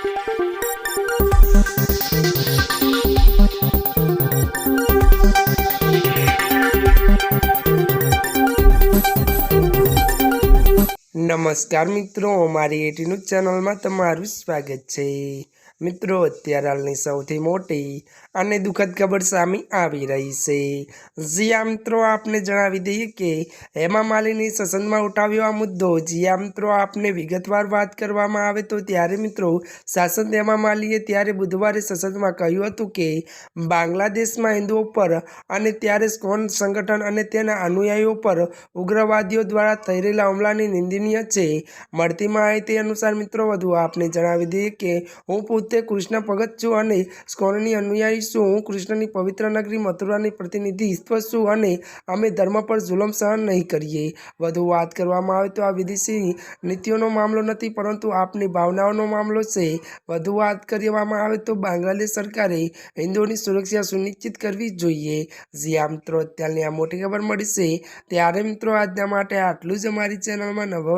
Thank you. નમસ્કાર મિત્રો મારી એટી ન્યૂઝ ચેનલમાં તમારું સ્વાગત છે. મિત્રો, અત્યારે હાલની સૌથી મોટી અને દુઃખદ ખબર સામે આવી રહી છે. જીયા મિત્રો, આપને જણાવી દઈએ કે હેમા માલિની સસનમાં ઉઠાવ્યો આ મુદ્દો. જીયા મિત્રો, આપને વિગતવાર વાત કરવામાં આવે તો ત્યારે, મિત્રો, શાસન હેમા માલીએ ત્યારે બુધવારે સંસદમાં કહ્યું હતું કે બાંગ્લાદેશમાં હિન્દુઓ પર અને ત્યારે સ્કોન સંગઠન અને તેના અનુયાયીઓ પર ઉગ્રવાદીઓ દ્વારા થઈ રહેલા હુમલાની નિંદનીય છે મળતી માહિતી અનુસાર મિત્રો, વધુ આપને જણાવી દઈએ કે, હું પોતે કૃષ્ણ ભગત છું અને સ્કોનની અનુયાયી છું. હું કૃષ્ણની પવિત્ર નગરી મથુરાની પ્રતિનિધિત્વ છું અને અમે ધર્મ પર જુલમ સહન નહીં કરીએ. વધુ વાત કરવામાં આવે તો આ વિદેશી નીતિઓનો મામલો નથી, પરંતુ આપની ભાવનાઓનો મામલો છે. વધુ વાત કરવામાં આવે તો બાંગ્લાદેશ સરકારે હિન્દુઓની સુરક્ષા સુનિશ્ચિત કરવી જોઈએ. જ્યાં મિત્રો, અત્યારની આ મોટી ખબર મળી છે. ત્યારે મિત્રો, આજના માટે આટલું જ અમારી ચેનલમાં નવા